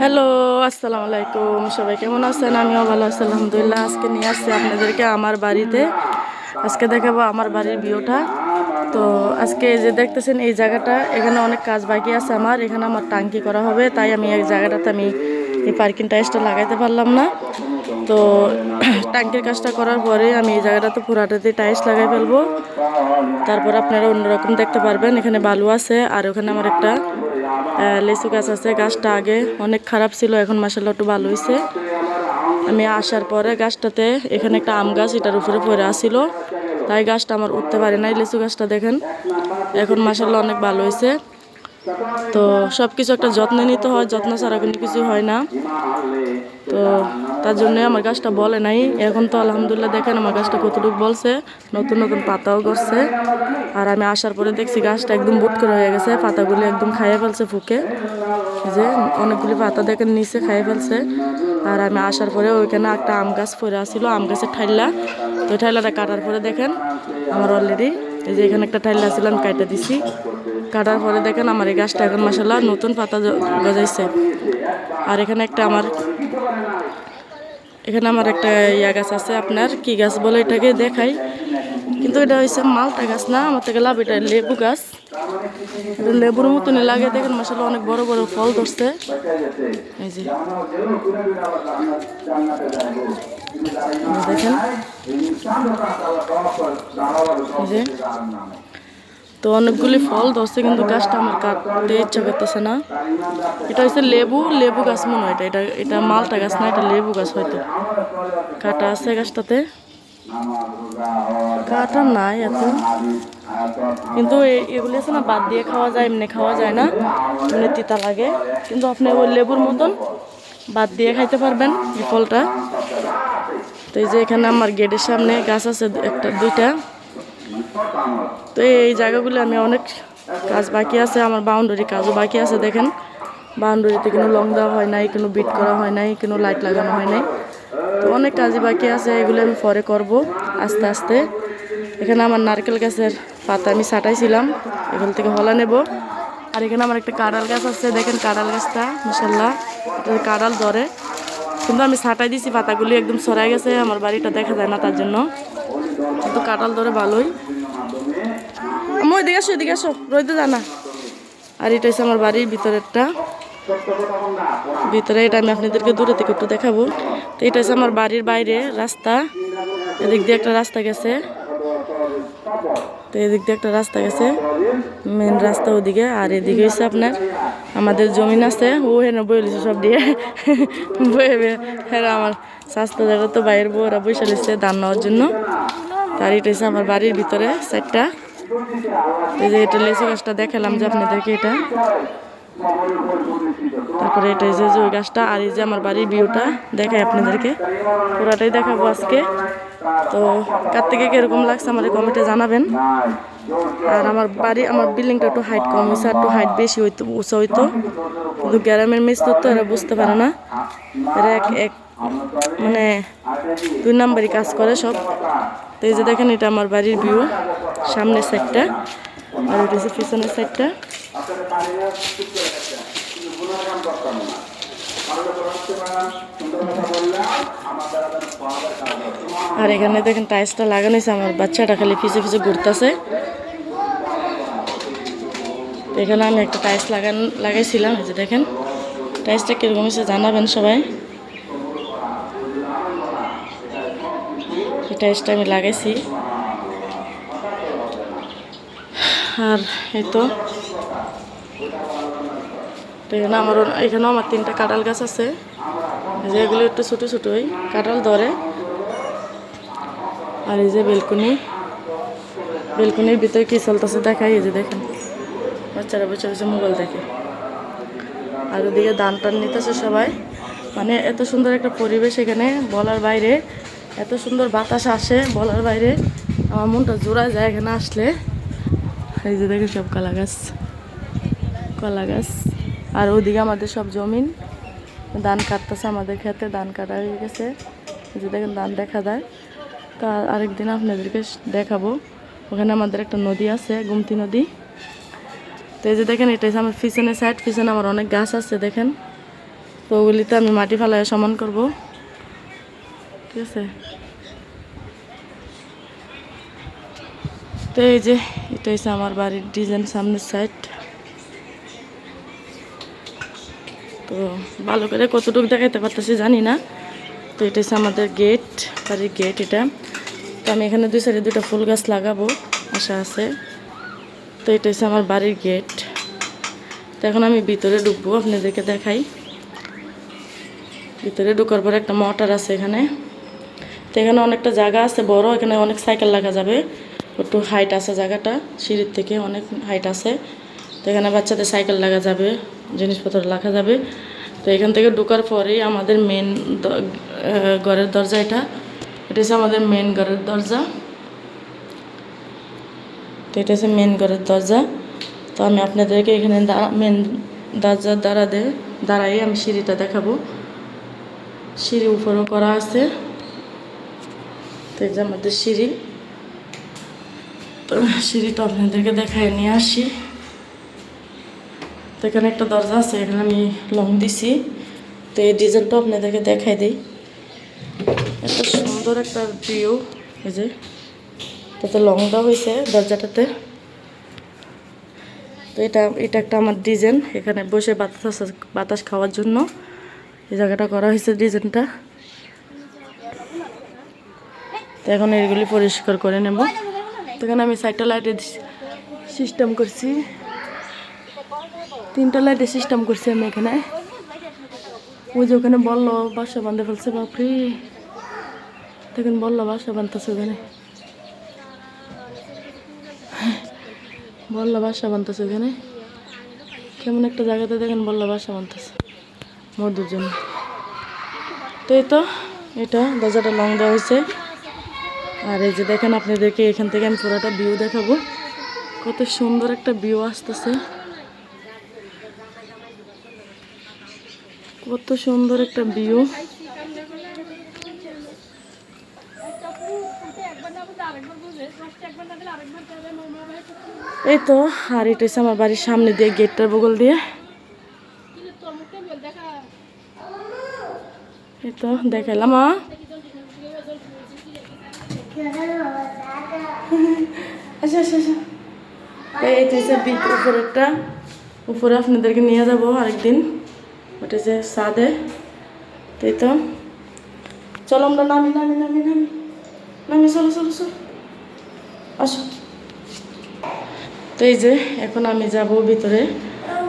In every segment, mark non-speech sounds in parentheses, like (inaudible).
Hello আসসালামু আলাইকুম সবাই কেমন আছেন? আমিও ভালো আছি, আলহামদুলিল্লাহ। আজকে নিয়ে আসছি আপনাদেরকে আমার বাড়িতে। আজকে দেখাবো আমার বাড়ির ভিউটা তো আজকে যে দেখতেছেন, এই জায়গাটা, এখানে অনেক কাজ বাকি আছে আমার। এখানে আমার টাঙ্কি করা হবে, তাই আমি এই জায়গাটাতে আমি এই পার্কিং টাইসটা লাগাইতে পারলাম না। তো (clears throat) টাঙ্কির কাজটা করার পরে আমি এই জায়গাটাতে পুরাটাতে টাইস লাগাই ফেলব। তারপর আপনারা অন্যরকম দেখতে পারবেন, এখানে বালু আছে, আর ওখানে আমার একটা লিচু গাছ আছে, গাছটা আগে অনেক খারাপ ছিল, এখন মাসাল্লাহ একটু ভালো হয়েছে আমি আসার পরে গাছটাতে এখানে একটা আম গাছ, এটার উপরে পড়ে আসিল তাই গাছটা আমার উঠতে পারে নাই, লেচু গাছটা দেখেন। এখন মাসাল্লাহ অনেক ভালো হয়েছে তো সব কিছু একটা যত্ন নিতে হয়, যত্ন ছাড়া কোনো কিছু হয় না। তো তার জন্য আমার গাছটা বলে নাই। এখন তো আলহামদুলিল্লাহ দেখেন আমার গাছটা কতটুকু বলছে। নতুন নতুন পাতাও করছে। আর আমি আসার পরে দেখছি গাছটা একদম বুট করে হয়ে গেছে। পাতাগুলি একদম খাইয়ে ফেলছে ফুকে। যে অনেকগুলি পাতা দেখেন নিচে খাইয়ে ফেলছে। আর আমি আসার পরে ওইখানে একটা আম গাছ পরে আসছিল আম গাছের ঠাইলা। তো ঠাইলাটা কাটার পরে দেখেন আমার অলরেডি এই যে এখানে একটা ঠাইলা ছিল, আমি কাটা দিছি। কাটার পরে দেখেন আমার এই গাছটা এখন মাসাল্লাহ নতুন পাতা গজাইছে। আর এখানে একটা আমার এখানে আমার একটা ইয়া গাছ আছে আপনার, কি গাছ বলে এটাকে দেখাই। কিন্তু এটা হয়েছে মালটা গাছ না, আমার থেকে লাভ এটা লেবু গাছ। এটা লেবুর মতনই লাগে, দেখেন মাসাল্লাহ অনেক বড় বড় ফল ধরছে। এই যে। দেখেন এই যে। তো অনেকগুলি ফল ধরছে, কিন্তু গাছটা আমার কাটতে ইচ্ছা করতেছে না। এটা হচ্ছে লেবু লেবু গাছ মনে হয় এটা। এটা মালটা গাছ না, এটা লেবু গাছ হয়তো। কাটা আছে গাছটাতে। কাটা নাই এত। কিন্তু এগুলি আছে না, বাদ দিয়ে খাওয়া যায়, এমনি খাওয়া যায় না। এমনি তিতা লাগে। কিন্তু আপনি ওই লেবুর মতন বাদ দিয়ে খাইতে পারবেন এই ফলটা। তো এই যে এখানে আমার গেটের সামনে গাছ আছে, একটা, দুইটা। তো এই জায়গাগুলো আমি অনেক কাজ বাকি আছে, আমার বাউন্ডারি কাজও বাকি আছে, দেখেন। বাউন্ডারিতে কোনো লং দেওয়া হয় নাই, কোনো বিট করা হয় নাই, কোনো লাইট লাগানো হয় নাই। তো অনেক কাজই বাকি আছে, এগুলো আমি পরে করব, আস্তে আস্তে। এখানে আমার নারকেল গাছের পাতা আমি ছাটাইছিলাম, এখান থেকে হলা নেব। আর এখানে আমার একটা কাঁড়াল গাছ আছে, দেখেন কাঁড়াল গাছটা মশাল্লাহ এটা কাঁড়াল ধরে। কিন্তু আমি ছাটাই দিছি, পাতাগুলি একদম সরাই গেছে, আমার বাড়িটা দেখা যায় না তার জন্য। কিন্তু কাঁঠাল ধরে ভালোই। আমি এদিকে আসো এদিকে আসো। রইতে জানা আর এটা হচ্ছে আমার বাড়ির ভিতরেরটা। ভিতরে এটা আমি আপনাদেরকে দূরে থেকে একটু দেখাবো। তো এটা হচ্ছে আমার বাড়ির বাইরে রাস্তা। এদিক দিয়ে একটা রাস্তা গেছে। তো এদিক দিয়ে একটা রাস্তা গেছে। মেন রাস্তা ওদিকে। আর এদিকে হচ্ছে আপনার আমাদের জমিন আছে। ও হেন বইলিছে সব দিয়ে। বয়ে হ্যাঁ আমার স্বাস্থ্য জায়গা তো বাইরের বউরা লিছে ধান নেওয়ার জন্য। তার এটা হচ্ছে আমার বাড়ির ভিতরে সাইডটা এই যে এটা লেচু গাছটা দেখালাম যে আপনাদেরকে এটা। তারপরে এটা যে ওই গাছটা আর এই যে আমার বাড়ির ভিউটা দেখাই আপনাদেরকে। পুরাটাই দেখাবো আজকে। তো কার থেকে কীরকম লাগছে আমার কমেন্টে জানাবেন। আর আমার বাড়ি, আমার বিল্ডিংটা একটু হাইট কম হয়েছে একটু হাইট বেশি হইতো, উঁচা হইতো। কিন্তু গ্রামের মিস্ত্রি তো এরা বুঝতে পারে না। এরা এক এক মানে দুই নাম্বারই কাজ করে সব। তো এই যে দেখেন, এটা আমার বাড়ির ভিউ সামনের সাইডটা আর এটা হচ্ছে পিছনের সাইডটা আর এখানে দেখেন টাইলসটা লাগানো হয়েছে, আমার বাচ্চাটা খালি পিছে পিছে ঘুরতেছে। এখানে আমি একটা টাইলস লাগান, লাগাইছিলাম, এই যে দেখেন। টাইলসটা কীরকম হয়েছে জানাবেন সবাই। টাইলসটা আমি লাগাইছি। আর এই তো। এখানে আমার এখানেও আমার তিনটা কাঁঠাল গাছ আছে। যেগুলো একটু ছোটো ছোটোই কাঁঠাল ধরে। আর এই যে বেলকুনি। বেলকুনির ভিতরে কি চলতেছে দেখাই, এই যে দেখেন। বাচ্চারা বসে বসে মোবাইল দেখে। আর ওদিকে দান টান নিতেছে সবাই। মানে এত সুন্দর একটা পরিবেশ এখানে বলার বাইরে। এত সুন্দর বাতাস আসে বলার বাইরে। আমার মনটা জোড়া যায় এখানে আসলে। এই যে দেখে সব কলা গাছ। কলা গাছ। আর ওদিকে আমাদের সব জমিন। ধান কাটতেছে আমাদের খেতে ধান কাটা হয়ে গেছে। যে দেখেন ধান দেখা যায়। তা আরেকদিন আপনাদেরকে দেখাবো। ওখানে আমাদের একটা নদী আছে, গুমতি নদী। তো এই যে দেখেন, এটা আমার পিছনের সাইড পিছনে আমার অনেক গাছ আছে, দেখেন। তো ওগুলিতে আমি মাটি ফেলায় সমান করব। ঠিক আছে তো এই যে এটা হচ্ছে আমার বাড়ির ডিজাইন সামনের সাইড তো ভালো করে কতটুকু দেখাইতে পারতেছি জানি না তো এটা হচ্ছে আমাদের গেট বাড়ির গেট এটা তো আমি এখানে দুই সাইডে দুটো ফুল গাছ লাগাবো আশা আছে তো এটা হচ্ছে আমার বাড়ির গেট তো এখন আমি ভিতরে ঢুকবো আপনাদেরকে দেখাই ভিতরে ঢুকার পরে একটা মোটর আছে এখানে তো এখানে অনেকটা জায়গা আছে বড়, এখানে অনেক সাইকেল লাগা যাবে। একটু হাইট আছে জায়গাটা, সিঁড়ির থেকে অনেক হাইট আছে। তো এখানে বাচ্চাদের সাইকেল লাগা যাবে, জিনিসপত্র রাখা যাবে। তো এখান থেকে ঢোকার পরেই আমাদের মেন ঘরের দরজা এটা। এটা হচ্ছে আমাদের মেন ঘরের দরজা। তো এটা হচ্ছে মেন ঘরের দরজা। তো আমি আপনাদেরকে এখানে মেন দরজার দ্বারা দে দাঁড়াই আমি সিঁড়িটা দেখাবো। সিঁড়ি উপরও করা আছে। তো এই যে আমাদের সিঁড়ি। সিঁড়িটা আপনাদেরকে দেখায় নিয়ে আসি। তো এখানে একটা দরজা আছে, এখানে আমি লং দিছি। তো এই ডিজাইনটা আপনাদেরকে দেখাই দিই। এত সুন্দর একটা ভিউ এই যে। তাতে লং দেওয়া হয়েছে দরজাটাতে। তো এটা এটা একটা আমার ডিজাইন। এখানে বসে বাতাস বাতাস খাওয়ার জন্য। এই জায়গাটা করা হয়েছে ডিজাইনটা। তো এখন এগুলি পরিষ্কার করে নেব। তো এখানে আমি চারটা লাইটের সিস্টেম করছি। তিনটা লাইটের সিস্টেম করছি আমি এখানে। ওই যে ওখানে বলল, বাসা বাঁধে ফেলছে, বাপরে। দেখেন বলল, বাসা বাঁধতেছে ওখানে। বলল, বাসা বাঁধতেছে ওখানে। কেমন একটা জায়গাতে দেখেন বলল, বাসা বাঁধতেছে। মধুর জন্য। তো এই তো এটা দরজাটা লং দেওয়া হয়েছে। আর এই যে দেখেন আপনাদেরকে এখান থেকে আমি পুরোটা ভিউ দেখাবো। কত সুন্দর একটা ভিউ আসতেছে। কত সুন্দর একটা ভিউ এই তো, আর এটা হচ্ছে আমার বাড়ির সামনে দিয়ে গেটটার বগল দিয়ে। এই তো দেখাইলাম আ। আচ্ছা আচ্ছা আচ্ছা। তো হচ্ছে বিগ উপরেরটা, উপরে আপনাদেরকে নিয়ে যাব আরেকদিন। ওটা যে সাদে। তাই তো? চলো আমরা নামি নামি নামি নামি। নামি, চলো চলো চলো। আসো। তো এই যে, এখন আমি যাব ভিতরে।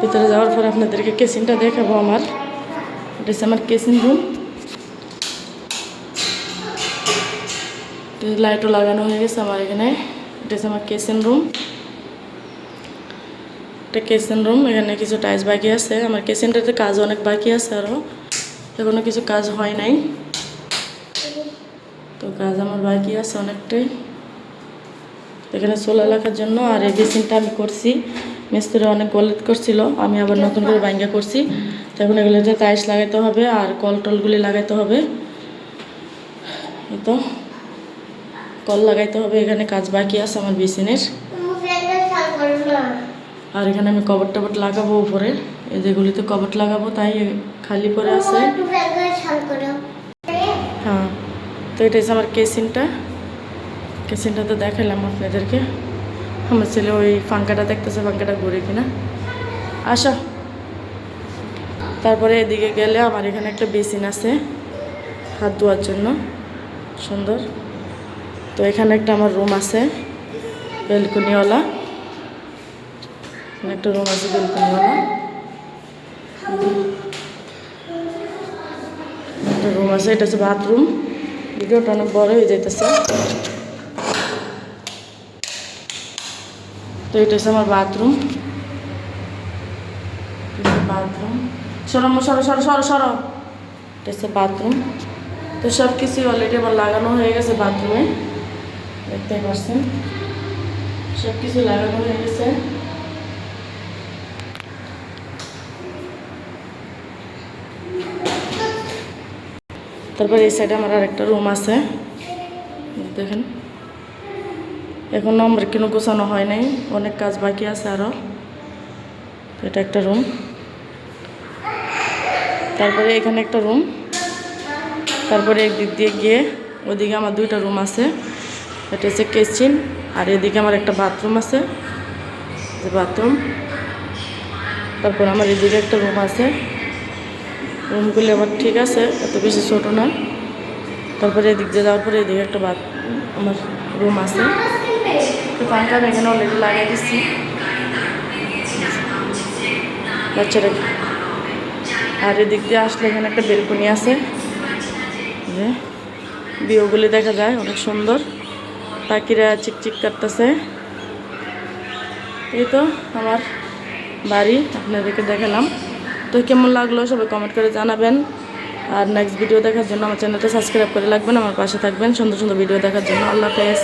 ভিতরে যাওয়ার পর আপনাদেরকে কেসিনটা দেখাবো আমার। এটা হচ্ছে আমার কেসিন রুম। লাইটও লাগানো হয়ে গেছে আমার এখানে। এটা হচ্ছে আমার কেসিন রুম এটা কেসিন রুম এখানে কিছু টাইলস বাকি আছে। আমার কেসিনটাতে কাজ অনেক বাকি আছে আরও এখনও কিছু কাজ হয় নাই। তো কাজ আমার বাকি আছে অনেকটাই। এখানে সোলা রাখার জন্য আর এই বেসিনটা আমি করছি। মিস্ত্রি অনেক গলিত করছিল, আমি আবার নতুন করে বাইঙ্গা করছি। তো এখন এগুলোতে টাইলস লাগাইতে হবে আর কল টলগুলি লাগাইতে হবে। এই তো। কল লাগাইতে হবে, এখানে কাজ বাকি আছে আমার বেসিনের। আর এখানে আমি কবর টবর লাগাবো উপরে। এই যেগুলিতে কবর লাগাবো, তাই খালি পরে আছে। হ্যাঁ তো এটা হচ্ছে আমার কেসিনটা। কেসিনটা তো দেখালাম আপনাদেরকে। আমার ছেলে ওই ফাঙ্কাটা দেখতেছে, ফাঙ্কাটা ঘুরে কিনা। আসা। তারপরে এদিকে গেলে আমার এখানে একটা বেসিন আছে, হাত ধোয়ার জন্য। সুন্দর। তো এখানে একটা আমার রুম আছে, বেলকুনিওয়ালা। একটা রুম আছে বেলকুনিওয়ালা। একটা রুম আছে, এটা হচ্ছে বাথরুম ভিডিওটা অনেক বড় হয়ে যাইতেছে। তো এটা হচ্ছে আমার বাথরুম বাথরুম সরো সরো সরো সরো সরো। এটা হচ্ছে বাথরুম তো সব কিছুই অলরেডি আমার লাগানো হয়ে গেছে বাথরুমে দেখতে পাচ্ছেন। সব কিছু লাগানো হয়ে গেছে। তারপর এই সাইডে আমার আরেকটা রুম আছে। দেখেন। এখন আমার কোনো গোছানো হয় নাই। অনেক কাজ বাকি আছে আরও এটা একটা রুম তারপরে এখানে একটা রুম তারপরে একদিক দিয়ে গিয়ে ওদিকে আমার দুইটা রুম আছে। এটা হচ্ছে কিচেন, আর এদিকে আমার একটা বাথরুম আছে, যে বাথরুম। তারপর আমার এদিকে একটা রুম আছে। রুমগুলি আবার ঠিক আছে, এত বেশি ছোট না। তারপরে এদিক দিয়ে যাওয়ার পরে এদিকে একটা বাথ আমার রুম আছে। তো আমি এখানে অলরেডি লাগিয়ে দিচ্ছি। বাচ্চারা আর এদিক দিয়ে আসলে এখানে একটা বেলকনি আছে। যে বিয়েগুলি দেখা যায়, অনেক সুন্দর। পাখিরা চিকচিক কাটতেছে এই তো আমার বাড়ি, আপনাদেরকে দেখালাম। তো কেমন লাগল সবাই কমেন্ট করে জানাবেন। আর নেক্সট ভিডিও দেখার জন্য আমার চ্যানেলটা সাবস্ক্রাইব করে রাখবেন, আমার পাশে থাকবেন। সুন্দর সুন্দর ভিডিও দেখার জন্য। আল্লাহ হাফেজ।